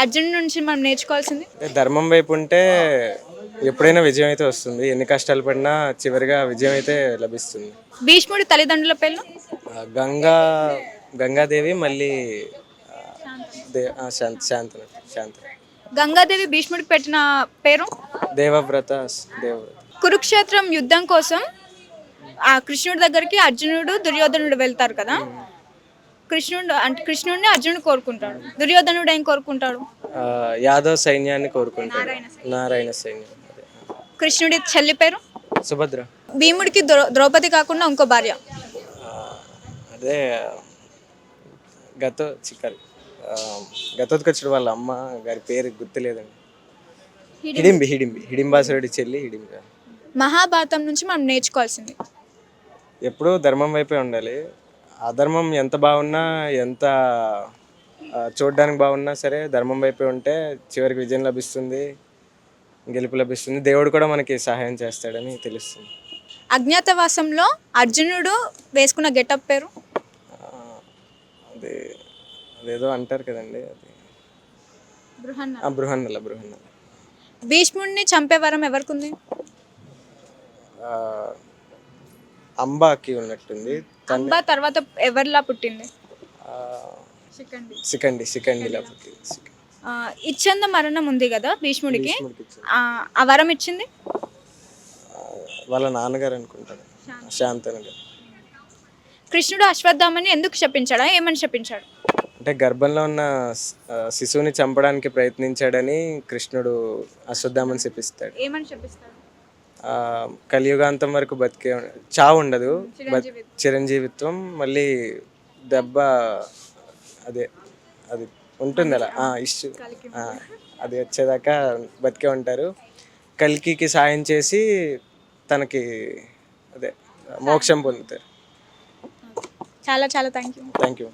అర్జున్ నుంచి మనం నేర్చుకోవాల్సింది? ధర్మం వైపు ఉంటే ఎప్పుడైనా విజయం అయితే వస్తుంది. ఎన్ని కష్టాలు పడినా చివరిగా విజయం అయితే లభిస్తుంది. భీష్ముడి తల్లిదండ్రుల పేర్లు? గంగా గంగాదేవి మళ్ళీ శాంత శాంతన శాంతన గంగాదేవి భీష్ముడికి పెట్టిన పేరు? దేవవ్రత దేవవ్రత. కురుక్షేత్రం యుద్ధం కోసం ఆ కృష్ణుడి దగ్గరికి అర్జునుడు దుర్యోధనుడు వెళ్తారు కదా? కృష్ణుడు అంటే కృష్ణుడిని అర్జునుడు కోరుకుంటాడు. దుర్యోధనుడు ఏం కోరుకుంటాడు? యాదవ్ సైన్యాన్ని కోరుకుంటాడు. నారాయణ సైన్యం. కృష్ణుడి చెల్లి పేరు? సుభద్ర. భీముడికి ద్రౌ- ద్రౌపది కాకుండా ఇంకో భార్య. అదే గత చిక్కరి గతోత్కచుడు వాళ్ళ అమ్మ గారి పేరు గుర్తులేదండి. హిడింబి హిడింబి. హిడింబాసురుడి చెల్లి హిడింబి. మహాభారతం నుంచి మనం నేర్చుకోవాల్సింది. ఎప్పుడూ ధర్మం వైపే ఉండాలి. అధర్మం ఎంత బాగున్నా ఎంత చూడ్డానికి బాగున్నా సరే ధర్మం వైపే ఉంటే చివరికి విజయం లభిస్తుంది గెలుపు లభిస్తుంది. దేవుడు కూడా మనకి సహాయం చేస్తాడని తెలుస్తుంది. అజ్ఞాతవాసంలో అర్జునుడు వేసుకున్న గెటప్ పేరు? అది అదేదో అంటారు కదండి అది. ఆ, బృహన్నల బృహన్నల. భీష్ముడిని చంపే వరం ఎవరికి ఉంది ఆ, అంబాకి ఉన్నట్టుంది. అంబా తర్వాత ఎవరిలా పుట్టింది? ఆ, సికండి. సికండిలా పుట్టింది. సికండి. ఆ, ఇచ్చంద మరణం ఉంది కదా భీష్ముడికి. ఆ ఆ వరం ఇచ్చింది? ఆ, వాళ్ళ నాన్నగారు అనుకుంటాను. శాంతను గారు కృష్ణుడు అశ్వత్థామని ఎందుకు శపించాడా? ఏమని శపించాడు? అంటే గర్భంలో ఉన్న స్- ఆ, శిశువుని చంపడానికి ప్రయత్నించాడని కృష్ణుడు అశ్వత్థామని శపిస్తాడు. ఏమని శపిస్తాడు? ఆ, కలియుగాంతం వరకు బతికే చావు ఉండదు. బత్- చిరంజీవిత్వం మళ్ళీ దెబ్బ అదే అది ఉంటుంది అలా ఇష్యూ. అది వచ్చేదాకా బతికే ఉంటారు. కల్కికి సాయం చేసి తనకి అదే మోక్షం పొందుతారు. చాలా చాలా థ్యాంక్ యూ థ్యాంక్ యూ